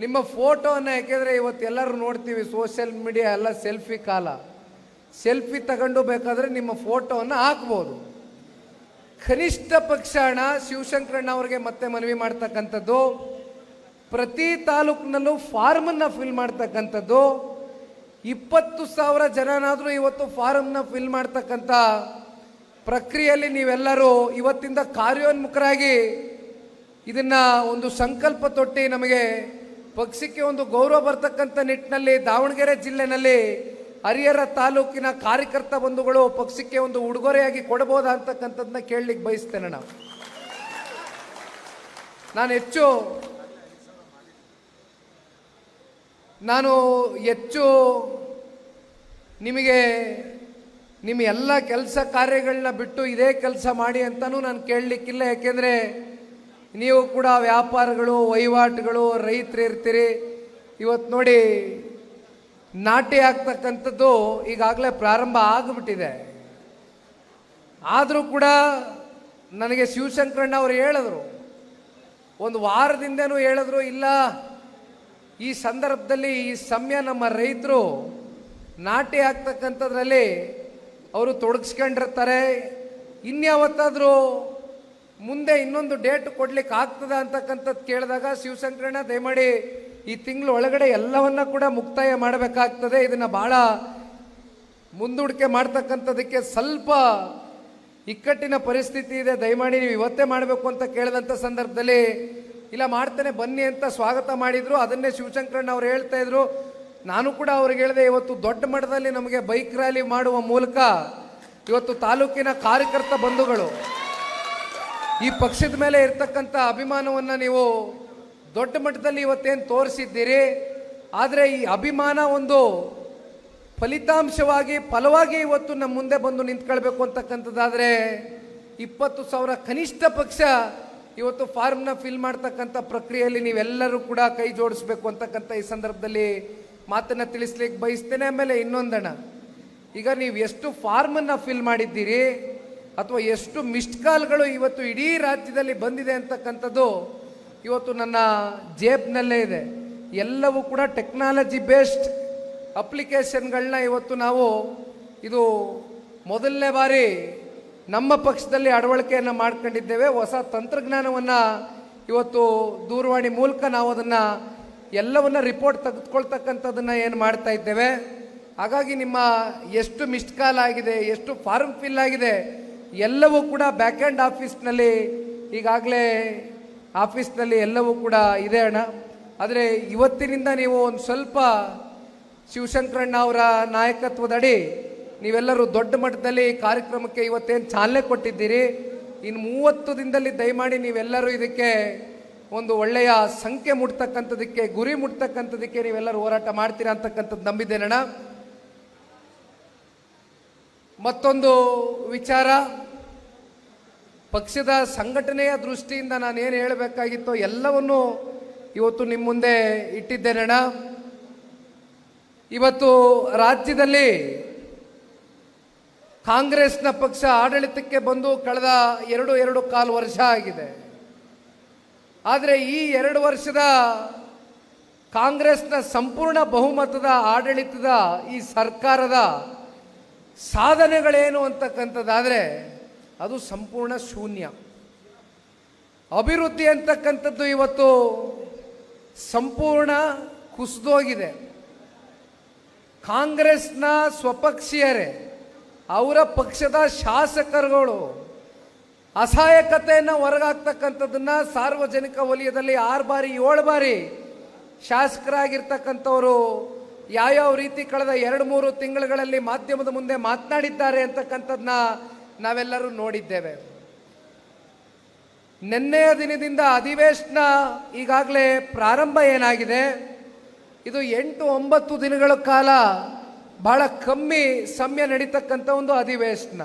ನಿಮ್ಮ ಫೋಟೋವನ್ನು ಯಾಕೆಂದರೆ ಇವತ್ತು ಎಲ್ಲರೂ ನೋಡ್ತೀವಿ, ಸೋಷಿಯಲ್ ಮೀಡಿಯಾ ಎಲ್ಲ ಸೆಲ್ಫಿ ಕಾಲ. ಸೆಲ್ಫಿ ತಗೊಂಡು ಬೇಕಾದರೆ ನಿಮ್ಮ ಫೋಟೋವನ್ನು ಹಾಕ್ಬೋದು. ಕನಿಷ್ಠ ಪಕ್ಷ ಹಣ ಶಿವಶಂಕರಣ್ಣ ಅವರಿಗೆ ಮತ್ತೆ ಮನವಿ ಮಾಡ್ತಕ್ಕಂಥದ್ದು, ಪ್ರತಿ ತಾಲೂಕಿನಲ್ಲೂ ಫಾರ್ಮನ್ನು ಫಿಲ್ ಮಾಡ್ತಕ್ಕಂಥದ್ದು, ಇಪ್ಪತ್ತು ಸಾವಿರ ಜನನಾದರೂ ಇವತ್ತು ಫಾರಮ್ನ ಫಿಲ್ ಮಾಡ್ತಕ್ಕಂಥ ಪ್ರಕ್ರಿಯೆಯಲ್ಲಿ ನೀವೆಲ್ಲರೂ ಇವತ್ತಿಂದ ಕಾರ್ಯೋನ್ಮುಖರಾಗಿ ಇದನ್ನ ಒಂದು ಸಂಕಲ್ಪ ತೊಟ್ಟಿ ನಮಗೆ ಪಕ್ಷಕ್ಕೆ ಒಂದು ಗೌರವ ಬರ್ತಕ್ಕಂಥ ನಿಟ್ಟಿನಲ್ಲಿ ದಾವಣಗೆರೆ ಜಿಲ್ಲೆನಲ್ಲಿ ಹರಿಹರ ತಾಲೂಕಿನ ಕಾರ್ಯಕರ್ತ ಬಂಧುಗಳು ಪಕ್ಷಕ್ಕೆ ಒಂದು ಉಡುಗೊರೆಯಾಗಿ ಕೊಡಬಹುದಾ ಅಂತಕ್ಕಂಥದ್ದನ್ನ ಕೇಳಲಿಕ್ಕೆ ಬಯಸ್ತೇನೆ ನಾವು ನಾನು ಹೆಚ್ಚು ನಾನು ಹೆಚ್ಚು ನಿಮಗೆ, ನಿಮ್ಮ ಎಲ್ಲ ಕೆಲಸ ಕಾರ್ಯಗಳನ್ನ ಬಿಟ್ಟು ಇದೇ ಕೆಲಸ ಮಾಡಿ ಅಂತಲೂ ನಾನು ಕೇಳಲಿಕ್ಕಿಲ್ಲ. ಯಾಕೆಂದರೆ ನೀವು ಕೂಡ ವ್ಯಾಪಾರಗಳು, ವಹಿವಾಟುಗಳು, ರೈತರು ಇರ್ತೀರಿ. ಇವತ್ತು ನೋಡಿ ನಾಟಿ ಆಗ್ತಕ್ಕಂಥದ್ದು ಈಗಾಗಲೇ ಪ್ರಾರಂಭ ಆಗಿಬಿಟ್ಟಿದೆ. ಆದರೂ ಕೂಡ ನನಗೆ ಶಿವಶಂಕರಣ್ಣ ಅವರು ಹೇಳಿದ್ರು. ಒಂದು ವಾರದಿಂದನೂ ಹೇಳಿದ್ರು, ಇಲ್ಲ, ಈ ಸಂದರ್ಭದಲ್ಲಿ ಈ ಸಮಯ ನಮ್ಮ ರೈತರು ನಾಟಿ ಆಗ್ತಕ್ಕಂಥದ್ರಲ್ಲಿ ಅವರು ತೊಡಗಿಸ್ಕೊಂಡಿರ್ತಾರೆ. ಇನ್ಯಾವತ್ತಾದರೂ ಮುಂದೆ ಇನ್ನೊಂದು ಡೇಟ್ ಕೊಡ್ಲಿಕ್ಕೆ ಆಗ್ತದ ಅಂತಕ್ಕಂಥದ್ದು ಕೇಳಿದಾಗ ಶಿವಶಂಕರಣ್ಣ, ದಯಮಾಡಿ ಈ ತಿಂಗಳ ಒಳಗಡೆ ಎಲ್ಲವನ್ನ ಕೂಡ ಮುಕ್ತಾಯ ಮಾಡಬೇಕಾಗ್ತದೆ. ಇದನ್ನು ಬಹಳ ಮುಂದೂಡಿಕೆ ಮಾಡ್ತಕ್ಕಂಥದಕ್ಕೆ ಸ್ವಲ್ಪ ಇಕ್ಕಟ್ಟಿನ ಪರಿಸ್ಥಿತಿ ಇದೆ. ದಯಮಾಡಿ ನೀವು ಇವತ್ತೇ ಮಾಡಬೇಕು ಅಂತ ಕೇಳಿದಂಥ ಸಂದರ್ಭದಲ್ಲಿ, ಇಲ್ಲ, ಮಾಡ್ತೇನೆ, ಬನ್ನಿ ಅಂತ ಸ್ವಾಗತ ಮಾಡಿದ್ರು. ಅದನ್ನೇ ಶಿವಶಂಕರಣ್ಣ ಅವ್ರು ಹೇಳ್ತಾ ಇದ್ರು. ನಾನು ಕೂಡ ಅವ್ರಿಗೆ ಹೇಳಿದೆ, ಇವತ್ತು ದೊಡ್ಡ ಮಟ್ಟದಲ್ಲಿ ನಮಗೆ ಬೈಕ್ ರ್ಯಾಲಿ ಮಾಡುವ ಮೂಲಕ ಇವತ್ತು ತಾಲೂಕಿನ ಕಾರ್ಯಕರ್ತ ಬಂಧುಗಳು ಈ ಪಕ್ಷದ ಮೇಲೆ ಇರ್ತಕ್ಕಂಥ ಅಭಿಮಾನವನ್ನು ನೀವು ದೊಡ್ಡ ಮಟ್ಟದಲ್ಲಿ ಇವತ್ತೇನು ತೋರಿಸಿದ್ದೀರಿ? ಆದರೆ ಈ ಅಭಿಮಾನ ಒಂದು ಫಲಿತಾಂಶವಾಗಿ, ಫಲವಾಗಿ ಇವತ್ತು ನಮ್ಮ ಮುಂದೆ ಬಂದು ನಿಂತ್ಕೊಳ್ಬೇಕು ಅಂತಕ್ಕಂಥದ್ದಾದರೆ ಇಪ್ಪತ್ತು ಸಾವಿರ ಕನಿಷ್ಠ ಪಕ್ಷ ಇವತ್ತು ಫಾರ್ಮ್ನ ಫಿಲ್ ಮಾಡ್ತಕ್ಕಂಥ ಪ್ರಕ್ರಿಯೆಯಲ್ಲಿ ನೀವೆಲ್ಲರೂ ಕೂಡ ಕೈ ಜೋಡಿಸ್ಬೇಕು ಅಂತಕ್ಕಂಥ ಈ ಸಂದರ್ಭದಲ್ಲಿ ಮಾತನ್ನು ತಿಳಿಸ್ಲಿಕ್ಕೆ ಬಯಸ್ತೇನೆ. ಆಮೇಲೆ ಇನ್ನೊಂದಣ ಈಗ ನೀವು ಎಷ್ಟು ಫಾರ್ಮನ್ನು ಫಿಲ್ ಮಾಡಿದ್ದೀರಿ, ಅಥವಾ ಎಷ್ಟು ಮಿಸ್ಡ್ ಕಾಲ್ಗಳು ಇವತ್ತು ಇಡೀ ರಾಜ್ಯದಲ್ಲಿ ಬಂದಿದೆ ಅಂತಕ್ಕಂಥದ್ದು ಇವತ್ತು ನನ್ನ ಜೇಬ್ನಲ್ಲೇ ಇದೆ. ಎಲ್ಲವೂ ಕೂಡ ಟೆಕ್ನಾಲಜಿ ಬೇಸ್ಡ್ ಅಪ್ಲಿಕೇಶನ್ಗಳನ್ನ ಇವತ್ತು ನಾವು ಇದು ಮೊದಲನೇ ಬಾರಿ ನಮ್ಮ ಪಕ್ಷದಲ್ಲಿ ಅಳವಡಿಕೆಯನ್ನು ಮಾಡ್ಕೊಂಡಿದ್ದೇವೆ. ಹೊಸ ತಂತ್ರಜ್ಞಾನವನ್ನು ಇವತ್ತು ದೂರವಾಣಿ ಮೂಲಕ ನಾವು ಅದನ್ನು ಎಲ್ಲವನ್ನ ರಿಪೋರ್ಟ್ ತೆಗೆದುಕೊಳ್ತಕ್ಕಂಥದ್ದನ್ನು ಏನು ಮಾಡ್ತಾ ಇದ್ದೇವೆ. ಹಾಗಾಗಿ ನಿಮ್ಮ ಎಷ್ಟು ಮಿಸ್ಡ್ ಕಾಲ್ ಆಗಿದೆ, ಎಷ್ಟು ಫಾರ್ಮ್ ಫಿಲ್ ಆಗಿದೆ, ಎಲ್ಲವೂ ಕೂಡ ಬ್ಯಾಕ್ ಆ್ಯಂಡ್ ಆಫೀಸ್ನಲ್ಲಿ ಈಗಾಗಲೇ ಆಫೀಸ್ನಲ್ಲಿ ಎಲ್ಲವೂ ಕೂಡ ಇದೆ ಅಣ್ಣ. ಆದರೆ ಇವತ್ತಿನಿಂದ ನೀವು ಒಂದು ಸ್ವಲ್ಪ ಶಿವಶಂಕರಣ್ಣ ಅವರ ನಾಯಕತ್ವದಡಿ ನೀವೆಲ್ಲರೂ ದೊಡ್ಡ ಮಟ್ಟದಲ್ಲಿ ಕಾರ್ಯಕ್ರಮಕ್ಕೆ ಇವತ್ತೇನು ಚಾಲನೆ ಕೊಟ್ಟಿದ್ದೀರಿ. ಇನ್ನು ಮೂವತ್ತು ದಿನದಲ್ಲಿ ದಯಮಾಡಿ ನೀವೆಲ್ಲರೂ ಇದಕ್ಕೆ ಒಂದು ಒಳ್ಳೆಯ ಸಂಖ್ಯೆ ಮುಟ್ತಕ್ಕಂಥದಕ್ಕೆ, ಗುರಿ ಮುಟ್ತಕ್ಕಂಥದಕ್ಕೆ ನೀವೆಲ್ಲರೂ ಹೋರಾಟ ಮಾಡ್ತೀರಾ ಅಂತಕ್ಕಂಥದ್ದು ನಂಬಿದ್ದೇನಣ್ಣ. ಮತ್ತೊಂದು ವಿಚಾರ. ಪಕ್ಷದ ಸಂಘಟನೆಯ ದೃಷ್ಟಿಯಿಂದ ನಾನು ಏನು ಹೇಳಬೇಕಾಗಿತ್ತೋ ಎಲ್ಲವನ್ನು ಇವತ್ತು ನಿಮ್ಮ ಮುಂದೆ ಇಟ್ಟಿದ್ದೇನಣ್ಣ. ಇವತ್ತು ರಾಜ್ಯದಲ್ಲಿ ಕಾಂಗ್ರೆಸ್ನ ಪಕ್ಷ ಆಡಳಿತಕ್ಕೆ ಬಂದು ಕಳೆದ ಎರಡು ಎರಡು ಕಾಲು ವರ್ಷ ಆಗಿದೆ. ಆದರೆ ಈ ಎರಡು ವರ್ಷದ ಕಾಂಗ್ರೆಸ್ನ ಸಂಪೂರ್ಣ ಬಹುಮತದ ಆಡಳಿತದ ಈ ಸರ್ಕಾರದ ಸಾಧನೆಗಳೇನು ಅಂತಕ್ಕಂಥದ್ದಾದರೆ ಅದು ಸಂಪೂರ್ಣ ಶೂನ್ಯ. ಅಭಿವೃದ್ಧಿ ಅಂತಕ್ಕಂಥದ್ದು ಇವತ್ತು ಸಂಪೂರ್ಣ ಕುಸಿದೋಗಿದೆ. ಕಾಂಗ್ರೆಸ್ನ ಸ್ವಪಕ್ಷೀಯರೇ, ಅವರ ಪಕ್ಷದ ಶಾಸಕರುಗಳು ಅಸಹಾಯಕತೆಯನ್ನು ಹೊರಗಾಗ್ತಕ್ಕಂಥದ್ದನ್ನು ಸಾರ್ವಜನಿಕ ವಲಯದಲ್ಲಿ ಆರು ಬಾರಿ, ಏಳು ಬಾರಿ ಶಾಸಕರಾಗಿರ್ತಕ್ಕಂಥವರು ಯಾವ್ಯಾವ ರೀತಿ ಕಳೆದ ಎರಡು, ಮೂರು ತಿಂಗಳುಗಳಲ್ಲಿ ಮಾಧ್ಯಮದ ಮುಂದೆ ಮಾತನಾಡಿದ್ದಾರೆ ಅಂತಕ್ಕಂಥದ್ದನ್ನ ನಾವೆಲ್ಲರೂ ನೋಡಿದ್ದೇವೆ. ನಿನ್ನೆಯ ದಿನದಿಂದ ಅಧಿವೇಶನ ಈಗಾಗಲೇ ಪ್ರಾರಂಭ ಏನಾಗಿದೆ? ಇದು ಎಂಟು ಒಂಬತ್ತು ದಿನಗಳ ಕಾಲ ಬಹಳ ಕಮ್ಮಿ ಸಮಯ ನಡೀತಕ್ಕಂಥ ಒಂದು ಅಧಿವೇಶನ.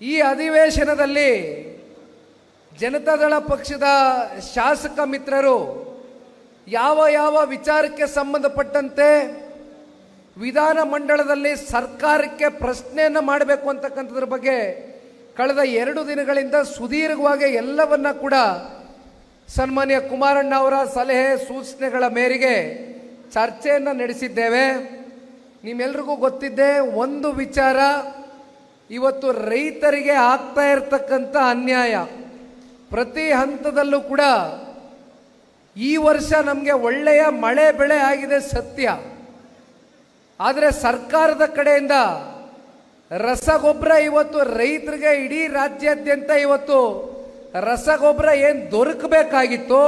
ಈ ಅಧಿವೇಶನದಲ್ಲಿ ಜನತಾದಳ ಪಕ್ಷದ ಶಾಸಕ ಮಿತ್ರರು ಯಾವ ಯಾವ ವಿಚಾರಕ್ಕೆ ಸಂಬಂಧಪಟ್ಟಂತೆ ವಿಧಾನ ಮಂಡಳದಲ್ಲಿ ಸರ್ಕಾರಕ್ಕೆ ಪ್ರಶ್ನೆಯನ್ನು ಮಾಡಬೇಕು ಅಂತಕ್ಕಂಥದ್ರ ಬಗ್ಗೆ ಕಳೆದ ಎರಡು ದಿನಗಳಿಂದ ಸುದೀರ್ಘವಾಗಿ ಎಲ್ಲವನ್ನ ಕೂಡ ಸನ್ಮಾನ್ಯ ಕುಮಾರಣ್ಣ ಅವರ ಸಲಹೆ ಸೂಚನೆಗಳ ಮೇರೆಗೆ ಚರ್ಚೆಯನ್ನು ನಡೆಸಿದ್ದೇವೆ. ನಿಮ್ಮೆಲ್ರಿಗೂ ಗೊತ್ತಿದ್ದೆ ಒಂದು ವಿಚಾರ, ಇವತ್ತು ರೈತರಿಗೆ ಆಗ್ತಾ ಇರತಕ್ಕಂಥ ಅನ್ಯಾಯ. ಪ್ರತಿ ಹಂತದಲ್ಲೂ ಕೂಡ ಈ ವರ್ಷ ನಮಗೆ ಒಳ್ಳೆಯ ಮಳೆ ಬೆಳೆ ಆಗಿದೆ ಸತ್ಯ. ಆದರೆ ಸರ್ಕಾರದ ಕಡೆಯಿಂದ ರಸಗೊಬ್ಬರ ಇವತ್ತು ರೈತರಿಗೆ ಇಡೀ ರಾಜ್ಯಾದ್ಯಂತ ಇವತ್ತು ರಸಗೊಬ್ಬರ ಏನು ದೊರಕಬೇಕಾಗಿತ್ತು,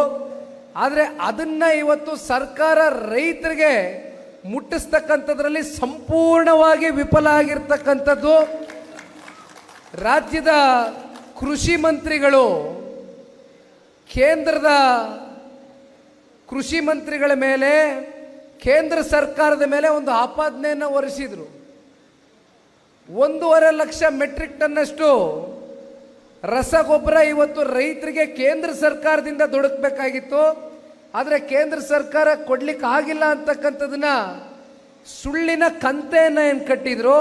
ಆದರೆ ಅದನ್ನ ಇವತ್ತು ಸರ್ಕಾರ ರೈತರಿಗೆ ಮುಟ್ಟಿಸ್ತಕ್ಕಂಥದ್ರಲ್ಲಿ ಸಂಪೂರ್ಣವಾಗಿ ವಿಫಲ ಆಗಿರ್ತಕ್ಕಂಥದ್ದು. ರಾಜ್ಯದ ಕೃಷಿ ಮಂತ್ರಿಗಳು, ಕೇಂದ್ರದ ಕೃಷಿ ಮಂತ್ರಿಗಳ ಮೇಲೆ ಕೇಂದ್ರ ಸರ್ಕಾರದ ಮೇಲೆ ಒಂದು ಆಪಾದನೆಯನ್ನು ಹೊರಿಸಿದ್ರು ಒಂದೂವರೆ ಲಕ್ಷ ಮೆಟ್ರಿಕ್ ಟನ್ನಷ್ಟು ರಸಗೊಬ್ಬರ ಇವತ್ತು ರೈತರಿಗೆ ಕೇಂದ್ರ ಸರ್ಕಾರದಿಂದ ದೊಡಕಬೇಕಾಗಿತ್ತು ಆದರೆ ಕೇಂದ್ರ ಸರ್ಕಾರ ಕೊಡ್ಲಿಕ್ಕೆ ಆಗಿಲ್ಲ ಅಂತಕ್ಕಂಥದನ್ನ ಸುಳ್ಳಿನ ಕಂತೆಯನ್ನು ಏನು ಕಟ್ಟಿದ್ರು?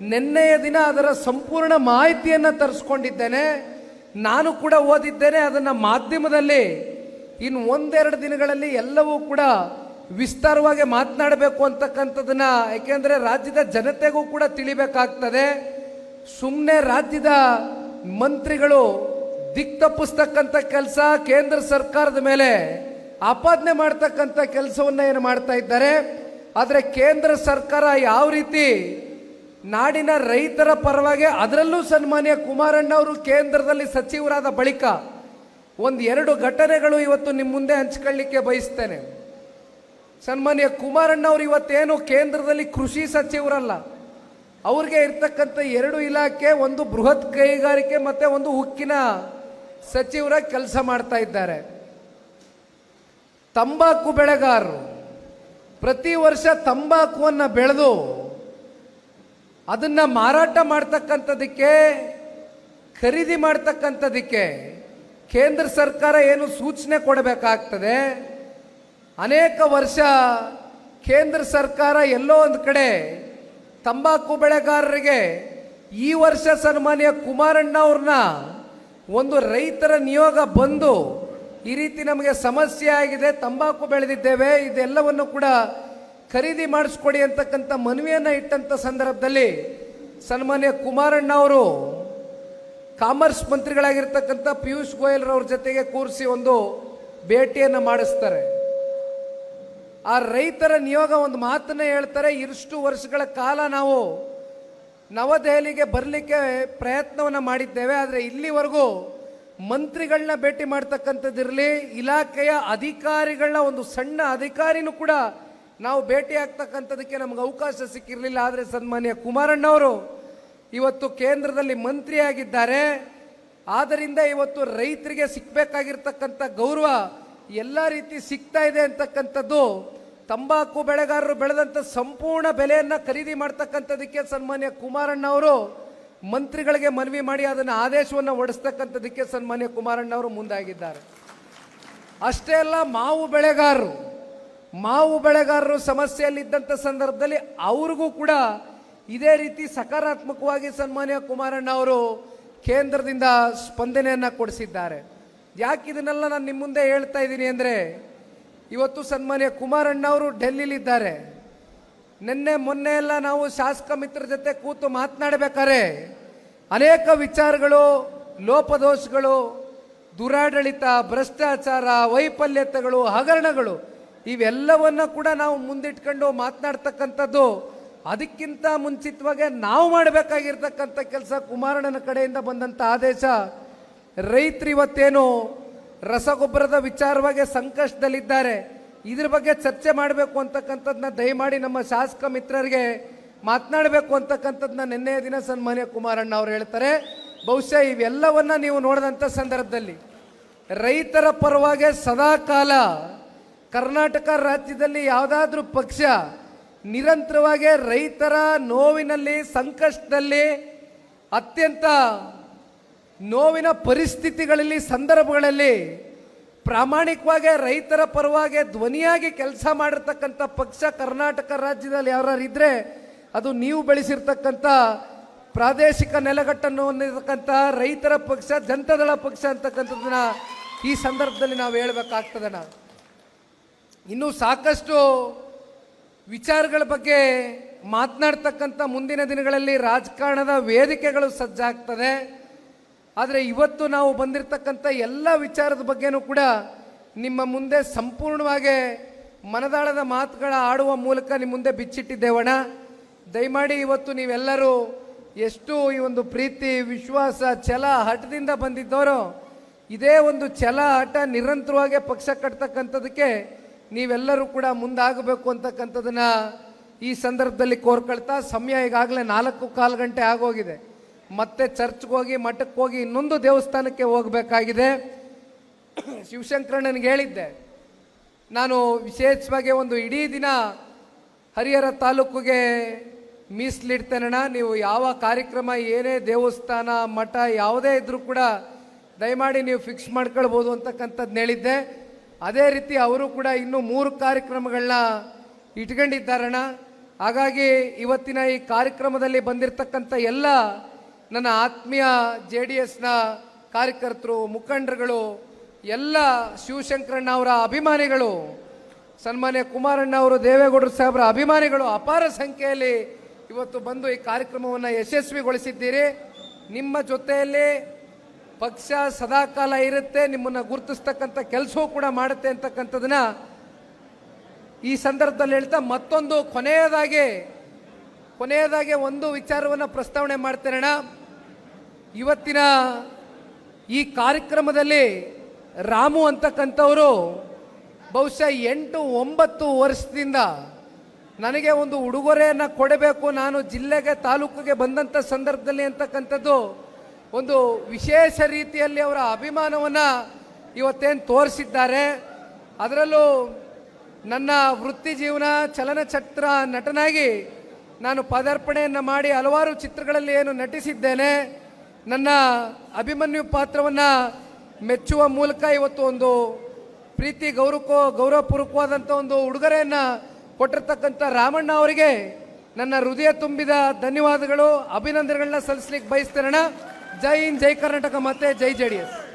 ನಿನ್ನೆಯ ದಿನ ಅದರ ಸಂಪೂರ್ಣ ಮಾಹಿತಿಯನ್ನು ತರಿಸ್ಕೊಂಡಿದ್ದೇನೆ. ನಾನು ಕೂಡ ಓದಿದ್ದೇನೆ, ಅದನ್ನು ಮಾಧ್ಯಮದಲ್ಲಿ ಇನ್ನು ಒಂದೆರಡು ದಿನಗಳಲ್ಲಿ ಎಲ್ಲವೂ ಕೂಡ ವಿಸ್ತಾರವಾಗಿ ಮಾತನಾಡಬೇಕು ಅಂತಕ್ಕಂಥದ್ದನ್ನ ಏಕೆಂದರೆ ರಾಜ್ಯದ ಜನತೆಗೂ ಕೂಡ ತಿಳಿಬೇಕಾಗ್ತದೆ. ಸುಮ್ಮನೆ ರಾಜ್ಯದ ಮಂತ್ರಿಗಳು ದಿಕ್ ತಪ್ಪಿಸ್ತಕ್ಕಂಥ ಕೆಲಸ ಕೇಂದ್ರ ಸರ್ಕಾರದ ಮೇಲೆ ಆಪಾದನೆ ಮಾಡ್ತಕ್ಕಂಥ ಕೆಲಸವನ್ನ ಏನು ಮಾಡ್ತಾ ಇದ್ದಾರೆ? ಆದರೆ ಕೇಂದ್ರ ಸರ್ಕಾರ ಯಾವ ರೀತಿ ನಾಡಿನ ರೈತರ ಪರವಾಗಿ ಅದರಲ್ಲೂ ಸನ್ಮಾನ್ಯ ಕುಮಾರಣ್ಣ ಅವರು ಕೇಂದ್ರದಲ್ಲಿ ಸಚಿವರಾದ ಬಳಿಕ ಒಂದು ಎರಡು ಘಟನೆಗಳು ಇವತ್ತು ನಿಮ್ಮ ಮುಂದೆ ಹಂಚ್ಕೊಳ್ಳಿಕ್ಕೆ ಬಯಸ್ತೇನೆ. ಸನ್ಮಾನ್ಯ ಕುಮಾರಣ್ಣ ಅವರು ಇವತ್ತೇನು ಕೇಂದ್ರದಲ್ಲಿ ಕೃಷಿ ಸಚಿವರಲ್ಲ, ಅವ್ರಿಗೆ ಇರ್ತಕ್ಕಂಥ ಎರಡು ಇಲಾಖೆ, ಒಂದು ಬೃಹತ್ ಕೈಗಾರಿಕೆ ಮತ್ತೆ ಒಂದು ಉಕ್ಕಿನ ಸಚಿವರ ಕೆಲಸ ಮಾಡ್ತಾ ಇದ್ದಾರೆ. ತಂಬಾಕು ಬೆಳೆಗಾರರು, ಪ್ರತಿ ವರ್ಷ ತಂಬಾಕುವನ್ನು ಬೆಳೆದು ಅದನ್ನ ಮಾರಾಟ ಮಾಡ್ತಕ್ಕಂಥದಕ್ಕೆ, ಖರೀದಿ ಮಾಡ್ತಕ್ಕಂಥದಕ್ಕೆ ಕೇಂದ್ರ ಸರ್ಕಾರ ಏನು ಸೂಚನೆ ಕೊಡಬೇಕಾಗ್ತದೆ? ಅನೇಕ ವರ್ಷ ಕೇಂದ್ರ ಸರ್ಕಾರ ಎಲ್ಲೋ ಒಂದು ಕಡೆ ತಂಬಾಕು ಬೆಳೆಗಾರರಿಗೆ ಈ ವರ್ಷ ಸನ್ಮಾನ್ಯ ಕುಮಾರಣ್ಣ ಅವ್ರನ್ನ ಒಂದು ರೈತರ ನಿಯೋಗ ಬಂದು ಈ ರೀತಿ ನಮಗೆ ಸಮಸ್ಯೆ ಆಗಿದೆ, ತಂಬಾಕು ಬೆಳೆದಿದ್ದೇವೆ, ಇದೆಲ್ಲವನ್ನು ಕೂಡ ಖರೀದಿ ಮಾಡಿಸ್ಕೊಡಿ ಅಂತಕ್ಕಂಥ ಮನವಿಯನ್ನು ಇಟ್ಟಂಥ ಸಂದರ್ಭದಲ್ಲಿ ಸನ್ಮಾನ್ಯ ಕುಮಾರಣ್ಣ ಅವರು ಕಾಮರ್ಸ್ ಮಂತ್ರಿಗಳಾಗಿರ್ತಕ್ಕಂಥ ಪಿಯೂಷ್ ಗೋಯಲ್ರವ್ರ ಜೊತೆಗೆ ಕೂರಿಸಿ ಒಂದು ಭೇಟಿಯನ್ನು ಮಾಡಿಸ್ತಾರೆ. ಆ ರೈತರ ನಿಯೋಗ ಒಂದು ಮಾತನ್ನ ಹೇಳ್ತಾರೆ, ಇಷ್ಟು ವರ್ಷಗಳ ಕಾಲ ನಾವು ನವದೆಹಲಿಗೆ ಬರಲಿಕ್ಕೆ ಪ್ರಯತ್ನವನ್ನು ಮಾಡಿದ್ದೇವೆ, ಆದರೆ ಇಲ್ಲಿವರೆಗೂ ಮಂತ್ರಿಗಳನ್ನ ಭೇಟಿ ಮಾಡ್ತಕ್ಕಂಥದ್ದಿರಲಿ, ಇಲಾಖೆಯ ಅಧಿಕಾರಿಗಳನ್ನ ಒಂದು ಸಣ್ಣ ಅಧಿಕಾರಿನೂ ಕೂಡ ನಾವು ಭೇಟಿ ಆಗ್ತಕ್ಕಂಥದಕ್ಕೆ ನಮ್ಗೆ ಅವಕಾಶ ಸಿಕ್ಕಿರಲಿಲ್ಲ. ಆದರೆ ಸನ್ಮಾನ್ಯ ಕುಮಾರಣ್ಣವರು ಇವತ್ತು ಕೇಂದ್ರದಲ್ಲಿ ಮಂತ್ರಿಯಾಗಿದ್ದಾರೆ. ಆದ್ದರಿಂದ ಇವತ್ತು ರೈತರಿಗೆ ಸಿಕ್ಕಬೇಕಾಗಿರ್ತಕ್ಕಂಥ ಗೌರವ ಎಲ್ಲ ರೀತಿ ಸಿಗ್ತಾ ಇದೆ ಅಂತಕ್ಕಂಥದ್ದು ತಂಬಾಕು ಬೆಳೆಗಾರರು ಬೆಳೆದಂಥ ಸಂಪೂರ್ಣ ಬೆಲೆಯನ್ನು ಖರೀದಿ ಮಾಡ್ತಕ್ಕಂಥದಕ್ಕೆ ಸನ್ಮಾನ್ಯ ಕುಮಾರಣ್ಣ ಅವರು ಮಂತ್ರಿಗಳಿಗೆ ಮನವಿ ಮಾಡಿ ಅದನ್ನು ಆದೇಶವನ್ನು ಹೊಡಿಸ್ತಕ್ಕಂಥದಕ್ಕೆ ಸನ್ಮಾನ್ಯ ಕುಮಾರಣ್ಣ ಅವರು ಮುಂದಾಗಿದ್ದಾರೆ. ಅಷ್ಟೇ ಅಲ್ಲ, ಮಾವು ಬೆಳೆಗಾರರು ಮಾವು ಬೆಳೆಗಾರರು ಸಮಸ್ಯೆಯಲ್ಲಿದ್ದಂಥ ಸಂದರ್ಭದಲ್ಲಿ ಅವ್ರಿಗೂ ಕೂಡ ಇದೇ ರೀತಿ ಸಕಾರಾತ್ಮಕವಾಗಿ ಸನ್ಮಾನ್ಯ ಕುಮಾರಣ್ಣ ಅವರು ಕೇಂದ್ರದಿಂದ ಸ್ಪಂದನೆಯನ್ನು ಕೊಡಿಸಿದ್ದಾರೆ. ಯಾಕೆ ಇದನ್ನೆಲ್ಲ ನಾನು ನಿಮ್ಮ ಮುಂದೆ ಹೇಳ್ತಾ ಇದ್ದೀನಿ ಅಂದರೆ ಇವತ್ತು ಸನ್ಮಾನ್ಯ ಕುಮಾರಣ್ಣ ಅವರು ಡೆಲ್ಲಿಲಿದ್ದಾರೆ. ನಿನ್ನೆ ಮೊನ್ನೆ ಎಲ್ಲ ನಾವು ಶಾಸಕ ಮಿತ್ರ ಜೊತೆ ಕೂತು ಮಾತನಾಡಬೇಕಾದ್ರೆ ಅನೇಕ ವಿಚಾರಗಳು, ಲೋಪದೋಷಗಳು, ದುರಾಡಳಿತ, ಭ್ರಷ್ಟಾಚಾರ, ವೈಫಲ್ಯತೆಗಳು, ಹಗರಣಗಳು, ಇವೆಲ್ಲವನ್ನ ಕೂಡ ನಾವು ಮುಂದಿಟ್ಕೊಂಡು ಮಾತನಾಡ್ತಕ್ಕಂಥದ್ದು. ಅದಕ್ಕಿಂತ ಮುಂಚಿತವಾಗಿ ನಾವು ಮಾಡಬೇಕಾಗಿರ್ತಕ್ಕಂಥ ಕೆಲಸ ಕುಮಾರಣ್ಣನ ಕಡೆಯಿಂದ ಬಂದಂಥ ಆದೇಶ. ರೈತರು ಇವತ್ತೇನು ರಸಗೊಬ್ಬರದ ವಿಚಾರವಾಗಿ ಸಂಕಷ್ಟದಲ್ಲಿದ್ದಾರೆ. ಇದ್ರ ಬಗ್ಗೆ ಚರ್ಚೆ ಮಾಡಬೇಕು ಅಂತಕ್ಕಂಥದ್ದನ್ನ ದಯಮಾಡಿ ನಮ್ಮ ಶಾಸಕ ಮಿತ್ರರಿಗೆ ಮಾತನಾಡಬೇಕು ಅಂತಕ್ಕಂಥದ್ದನ್ನ ನಿನ್ನೆಯ ದಿನ ಸನ್ಮಾನ್ಯ ಕುಮಾರಣ್ಣ ಅವರು ಹೇಳ್ತಾರೆ. ಬಹುಶಃ ಇವೆಲ್ಲವನ್ನ ನೀವು ನೋಡಿದಂಥ ಸಂದರ್ಭದಲ್ಲಿ ರೈತರ ಪರವಾಗಿ ಸದಾ ಕಾಲ ಕರ್ನಾಟಕ ರಾಜ್ಯದಲ್ಲಿ ಯಾವುದಾದ್ರೂ ಪಕ್ಷ ನಿರಂತರವಾಗಿ ರೈತರ ನೋವಿನಲ್ಲಿ, ಸಂಕಷ್ಟದಲ್ಲಿ ಅತ್ಯಂತ ನೋವಿನ ಪರಿಸ್ಥಿತಿಗಳಲ್ಲಿ, ಸಂದರ್ಭಗಳಲ್ಲಿ ಪ್ರಾಮಾಣಿಕವಾಗಿ, ರೈತರ ಪರವಾಗಿ, ಧ್ವನಿಯಾಗಿ ಕೆಲಸ ಮಾಡಿರ್ತಕ್ಕಂಥ ಪಕ್ಷ ಕರ್ನಾಟಕ ರಾಜ್ಯದಲ್ಲಿ ಯಾರು ಇದ್ದರೆ ಅದು ನೀವು ಬೆಳೆಸಿರ್ತಕ್ಕಂಥ ಪ್ರಾದೇಶಿಕ ನೆಲಗಟ್ಟನ್ನು ಹೊಂದಿರತಕ್ಕಂಥ ರೈತರ ಪಕ್ಷ, ಜನತಾದಳ ಪಕ್ಷ ಅಂತಕ್ಕಂಥದ್ದನ್ನ ಈ ಸಂದರ್ಭದಲ್ಲಿ ನಾವು ಹೇಳಬೇಕಾಗ್ತದಣ ಇನ್ನೂ ಸಾಕಷ್ಟು ವಿಚಾರಗಳ ಬಗ್ಗೆ ಮಾತನಾಡ್ತಕ್ಕಂಥ ಮುಂದಿನ ದಿನಗಳಲ್ಲಿ ರಾಜಕಾರಣದ ವೇದಿಕೆಗಳು ಸಜ್ಜಾಗ್ತದೆ. ಆದರೆ ಇವತ್ತು ನಾವು ಬಂದಿರತಕ್ಕಂಥ ಎಲ್ಲ ವಿಚಾರದ ಬಗ್ಗೆನೂ ಕೂಡ ನಿಮ್ಮ ಮುಂದೆ ಸಂಪೂರ್ಣವಾಗಿ ಮನದಾಳದ ಮಾತುಗಳ ಆಡುವ ಮೂಲಕ ನಿಮ್ಮ ಮುಂದೆ ಬಿಚ್ಚಿಟ್ಟಿದ್ದೇವಣ ದಯಮಾಡಿ ಇವತ್ತು ನೀವೆಲ್ಲರೂ ಎಷ್ಟು ಈ ಒಂದು ಪ್ರೀತಿ, ವಿಶ್ವಾಸ, ಛಲ ಹಠದಿಂದ ಬಂದಿದ್ದವರು, ಇದೇ ಒಂದು ಛಲ ಹಠ ನಿರಂತರವಾಗಿ ಪಕ್ಷ ಕಟ್ತಕ್ಕಂಥದಕ್ಕೆ ನೀವೆಲ್ಲರೂ ಕೂಡ ಮುಂದಾಗಬೇಕು ಅಂತಕ್ಕಂಥದ್ದನ್ನು ಈ ಸಂದರ್ಭದಲ್ಲಿ ಕೋರ್ಕೊಳ್ತಾ ಸಮಯ ಈಗಾಗಲೇ ನಾಲ್ಕು ಕಾಲು ಗಂಟೆ ಆಗೋಗಿದೆ. ಮತ್ತೆ ಚರ್ಚ್ಗೆ ಹೋಗಿ, ಮಠಕ್ಕೆ ಹೋಗಿ ಇನ್ನೊಂದು ದೇವಸ್ಥಾನಕ್ಕೆ ಹೋಗಬೇಕಾಗಿದೆ. ಶಿವಶಂಕರಣ್ಣನಿಗೆ ಹೇಳಿದ್ದೆ, ನಾನು ವಿಶೇಷವಾಗಿ ಒಂದು ಇಡೀ ದಿನ ಹರಿಹರ ತಾಲೂಕಿಗೆ ಮೀಸಲಿಡ್ತೇನಣ್ಣ, ನೀವು ಯಾವ ಕಾರ್ಯಕ್ರಮ, ಏನೇ ದೇವಸ್ಥಾನ, ಮಠ ಯಾವುದೇ ಇದ್ರೂ ಕೂಡ ದಯಮಾಡಿ ನೀವು ಫಿಕ್ಸ್ ಮಾಡ್ಕೊಳ್ಬೋದು ಅಂತಕ್ಕಂಥದ್ದು ಹೇಳಿದ್ದೆ. ಅದೇ ರೀತಿ ಅವರು ಕೂಡ ಇನ್ನೂ ಮೂರು ಕಾರ್ಯಕ್ರಮಗಳನ್ನ ಇಟ್ಕೊಂಡಿದ್ದಾರಣ್ಣ. ಹಾಗಾಗಿ ಇವತ್ತಿನ ಈ ಕಾರ್ಯಕ್ರಮದಲ್ಲಿ ಬಂದಿರತಕ್ಕಂಥ ಎಲ್ಲ ನನ್ನ ಆತ್ಮೀಯ ಜೆ ಡಿ ಎಸ್ನ ಕಾರ್ಯಕರ್ತರು, ಮುಖಂಡರುಗಳು, ಎಲ್ಲ ಶಿವಶಂಕರಣ್ಣ ಅವರ ಅಭಿಮಾನಿಗಳು, ಸನ್ಮಾನ್ಯ ಕುಮಾರಣ್ಣ ಅವರು ದೇವೇಗೌಡರು ಸಾಹೇಬರ ಅಭಿಮಾನಿಗಳು ಅಪಾರ ಸಂಖ್ಯೆಯಲ್ಲಿ ಇವತ್ತು ಬಂದು ಈ ಕಾರ್ಯಕ್ರಮವನ್ನು ಯಶಸ್ವಿಗೊಳಿಸಿದ್ದೀರಿ. ನಿಮ್ಮ ಜೊತೆಯಲ್ಲಿ ಪಕ್ಷ ಸದಾಕಾಲ ಇರುತ್ತೆ, ನಿಮ್ಮನ್ನು ಗುರುತಿಸ್ತಕ್ಕಂಥ ಕೆಲಸವೂ ಕೂಡ ಮಾಡುತ್ತೆ ಅಂತಕ್ಕಂಥದ್ದನ್ನ ಈ ಸಂದರ್ಭದಲ್ಲಿ ಹೇಳ್ತಾ ಮತ್ತೊಂದು ಕೊನೆಯದಾಗಿ ಕೊನೆಯದಾಗಿ ಒಂದು ವಿಚಾರವನ್ನು ಪ್ರಸ್ತಾವನೆ ಮಾಡ್ತೇನೆ ಇವತ್ತಿನ ಈ ಕಾರ್ಯಕ್ರಮದಲ್ಲಿ ರಾಮು ಅಂತಕ್ಕಂಥವರು ಬಹುಶಃ ಎಂಟು ಒಂಬತ್ತು ವರ್ಷದಿಂದ ನನಗೆ ಒಂದು ಉಡುಗೊರೆಯನ್ನು ಕೊಡಬೇಕು. ನಾನು ಜಿಲ್ಲೆಗೆ, ತಾಲೂಕಿಗೆ ಬಂದಂಥ ಸಂದರ್ಭದಲ್ಲಿ ಅಂತಕ್ಕಂಥದ್ದು ಒಂದು ವಿಶೇಷ ರೀತಿಯಲ್ಲಿ ಅವರ ಅಭಿಮಾನವನ್ನು ಇವತ್ತೇನು ತೋರಿಸಿದ್ದಾರೆ. ಅದರಲ್ಲೂ ನನ್ನ ವೃತ್ತಿ ಜೀವನ, ಚಲನಚಿತ್ರ ನಟನಾಗಿ ನಾನು ಪದಾರ್ಪಣೆಯನ್ನು ಮಾಡಿ ಹಲವಾರು ಚಿತ್ರಗಳಲ್ಲಿ ಏನು ನಟಿಸಿದ್ದೇನೆ. ನನ್ನ ಅಭಿಮನ್ಯು ಪಾತ್ರವನ್ನು ಮೆಚ್ಚುವ ಮೂಲಕ ಇವತ್ತು ಒಂದು ಪ್ರೀತಿ ಗೌರವಕ್ಕೋ ಗೌರವಪೂರ್ವಕವಾದಂಥ ಒಂದು ಉಡುಗೊರೆಯನ್ನು ಕೊಟ್ಟಿರ್ತಕ್ಕಂಥ ರಾಮಣ್ಣ ಅವರಿಗೆ ನನ್ನ ಹೃದಯ ತುಂಬಿದ ಧನ್ಯವಾದಗಳು, ಅಭಿನಂದನೆಗಳನ್ನ ಸಲ್ಲಿಸ್ಲಿಕ್ಕೆ ಬಯಸ್ತೇನಣ್ಣ ಜೈ ಹಿಂದ್, ಜೈ ಕರ್ನಾಟಕ ಮತ್ತೆ ಜೈ ಜೆ ಡಿ ಎಸ್.